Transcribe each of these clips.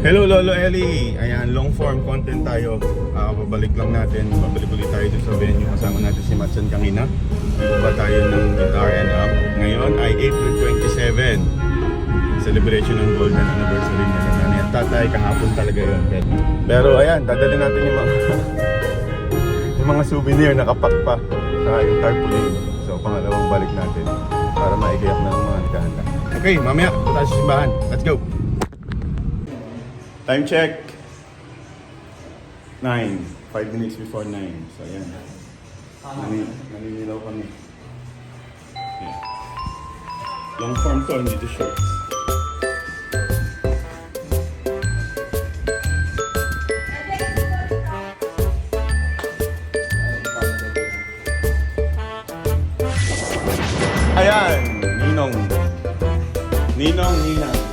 Hello Lolo Eli! Ayan, long form content tayo. Ah, babalik lang natin, babalik ulit tayo dito sa venue. Kasama natin si Matson Kangina. Baba tayo ng guitar and up. Ngayon ay April 27. Celebration ng golden anniversary niya ng nanay at tatay. Kahapon talaga yun. Pero ayan, dadali natin yung mga yung mga souvenir nakapak pa sa yung tarpaulin. So pangalawang balik natin para maigayak na ng mga naghahanda. Okay, mamaya, punta sa simbahan. Let's go! Time check. 9. 5 minutes before 9. So, ayan. Nani, naninilaw kami. Yeah. Long form to, hindi to shorts. Ayan, Ninong. Ninong, Ninang.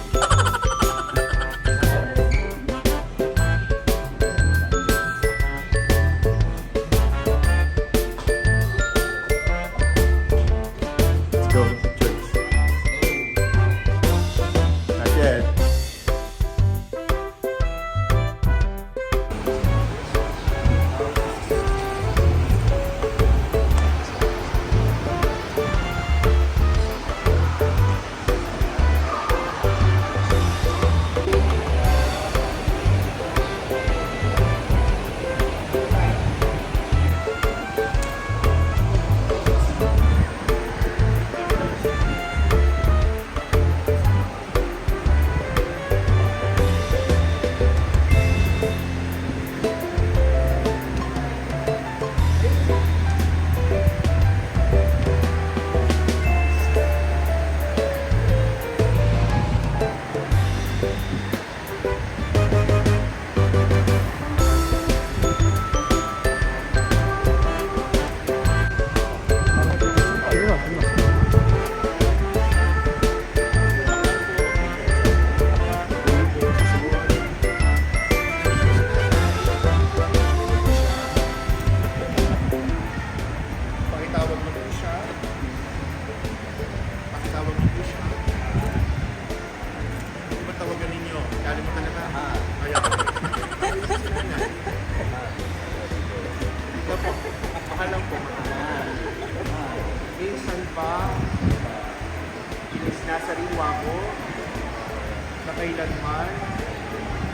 Kailanman,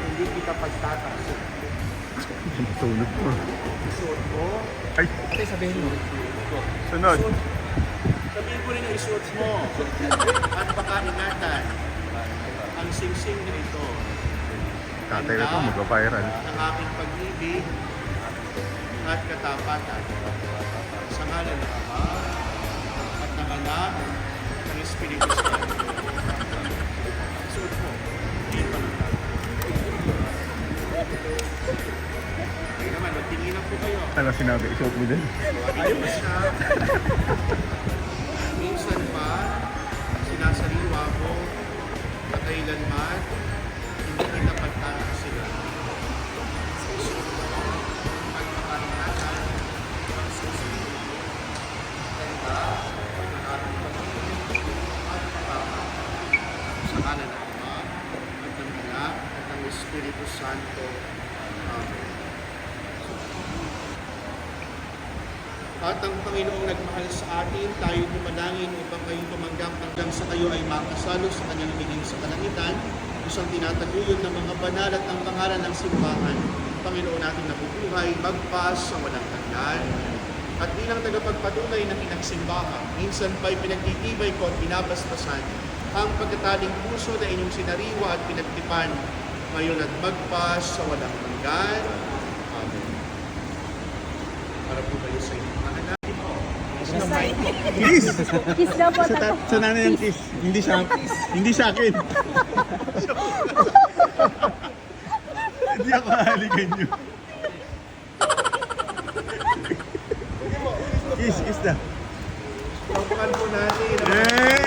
hindi kita pagtatakso. Tulog mo. Isuot ko, Ay, Ate, sabihin mo. sunod. Isuot. Sabihin ko rin ang isuot mo. At baka ingatan ang singsing na ito Tatay na to, magpa-viral. ng aking pag-ibig at katapatan. Sa ngalan ng Ama at ng Anak at ng Espiritu Santo. Ano sinabi? Isuot mo din? Ayaw mo siya. Minsan pa, sinasariwa ko na kailanman hindi kita pagtataksilan. Pagpapalitan ang susunod ganda ng ating pag-ibig at pagpapa sa kanan ng Ama at ng Anak at ng Espiritu Santo. Amen. At ang Panginoong nagmahal sa atin, tayo dumadangin upang kayong tumanggap hanggang sa kayo ay makasalo sa kanyang biging sa kalangitan, isang tinataguyod ng mga banal at ang pangalan ng simbahan. Panginoon natin nabubuhay, magpas sa walang hanggan. At bilang tagapagpatunay ng inagsimbahan, minsan pa'y pinagtitibay ko at binabasbasan ang pagkataling puso na inyong sinariwa at pinagtipan, ngayon at magpas sa walang hanggan. Amen. Para po kayo sa anak. Kiss! Kiss daw po Sa, ta- sa nanay ang kiss. Hindi sa, hindi sa akin. hindi ako halikan nyo. kiss, kiss na. Pagpakan po natin. Yay!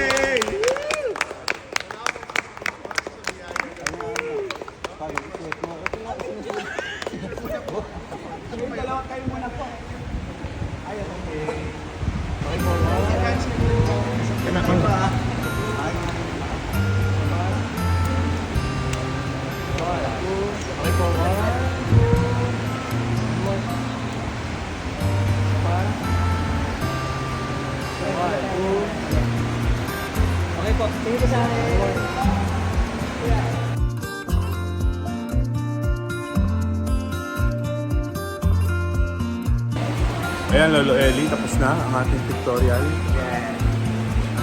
Lolo Eli, tapos na ang ating tutorial. Yeah.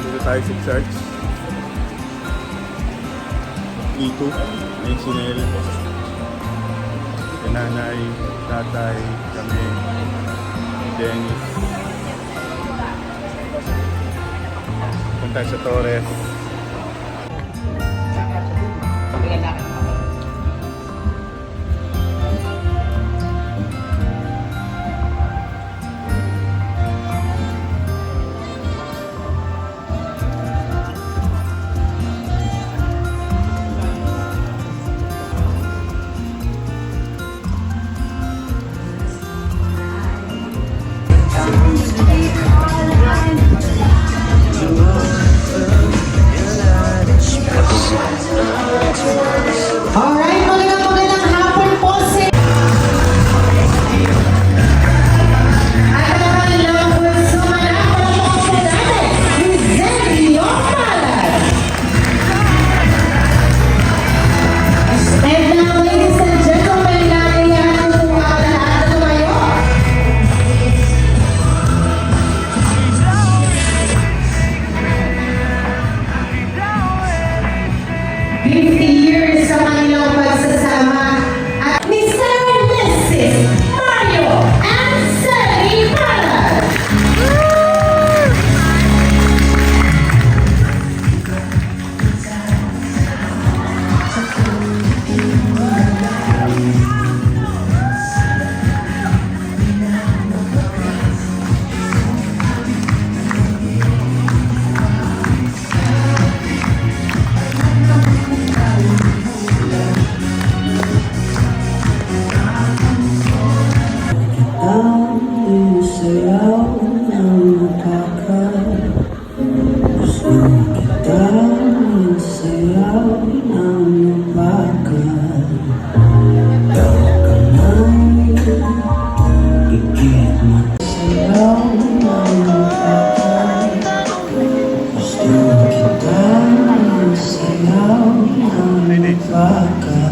Dito tayo sa church. E Dito, may sinel. Nanay, tatay, kami, Dennis. Punta sa Torres. Pagkakalakan. Amen.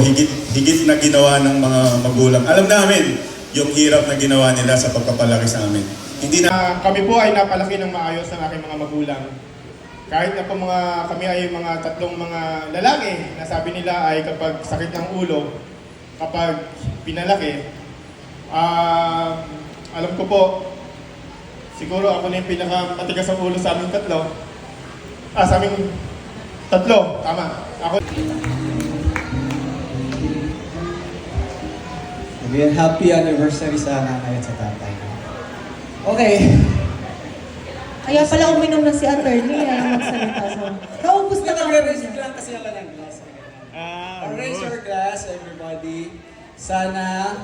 Ko higit higit na ginawa ng mga magulang. Alam namin yung hirap na ginawa nila sa pagpapalaki sa amin. Hindi na Ah, kami po ay napalaki ng maayos ng aking mga magulang. Kahit na po mga, kami ay mga tatlong mga lalaki na sabi nila ay kapag sakit ng ulo, kapag pinalaki, ah, alam ko po, siguro ako na yung pinakamatigas ang ulo sa aming tatlo. Ah, sa aming tatlo, tama. Ako, Again, happy anniversary sa nanay at sa tatay. Okay. Kaya pala uminom na si attorney ay magsalita sa... Naubos na ka. Nagre-raise lang kasi ako ng glass. Ah, raise your glass, everybody. Sana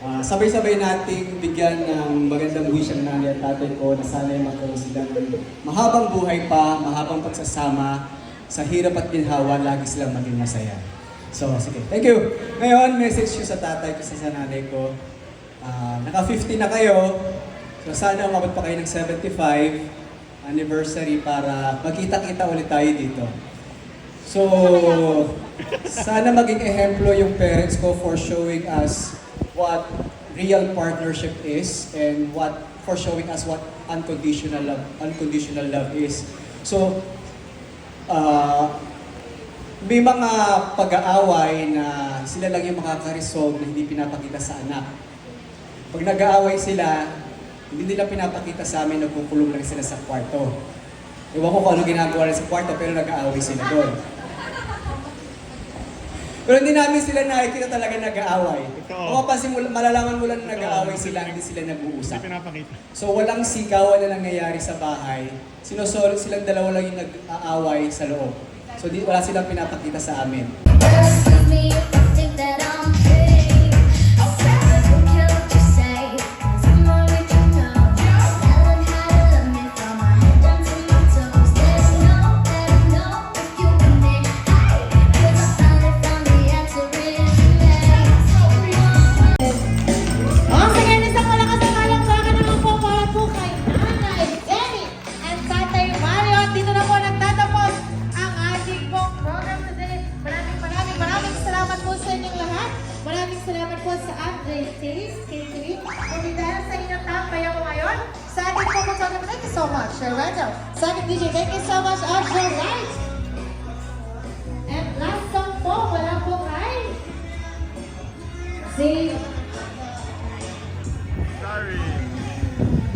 ah, sabay-sabay nating bigyan ng magandang wish ang nanay at tatay ko na sana ay magkaroon sila ng mahabang buhay pa, mahabang pagsasama, sa hirap at ginhawa, lagi silang maging masaya. So, sige. Thank you. Ngayon, message ko sa tatay ko sa nanay ko. Ah, naka-50 na kayo. So, sana umabot pa kayo ng 75 anniversary para magkita-kita ulit tayo dito. So, sana maging ehemplo yung parents ko for showing us what real partnership is and what for showing us what unconditional love unconditional love is. So, uh, may mga pag-aaway na sila lang yung makaka-resolve na hindi pinapakita sa anak. Pag nag-aaway sila, hindi nila pinapakita sa amin, nagkukulong lang sila sa kwarto. Ewan ko kung ano ginagawa nila sa kwarto, pero nag-aaway sila doon. Pero hindi namin sila nakikita talaga nag-aaway. Mapapansin mo, malalaman mo lang na nag-aaway sila, hindi sila nag-uusap. So walang sigawan na nangyayari sa bahay. Sinosolo silang dalawa lang yung nag-aaway sa loob. So di, wala silang pinapakita sa amin. Excuse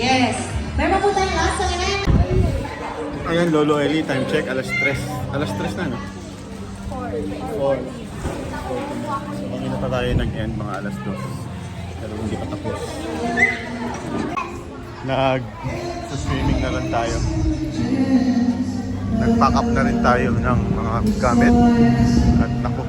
Yes. Meron po tayong last song na yan. Ayan, Lolo Eli, time check, alas 3. Alas 3 na, no? 4. 4. So, kanina pa tayo nag-end, mga alas 2. Pero hindi pa tapos. Nag swimming na lang tayo. Nag-pack up na rin tayo ng mga gamit. At naku,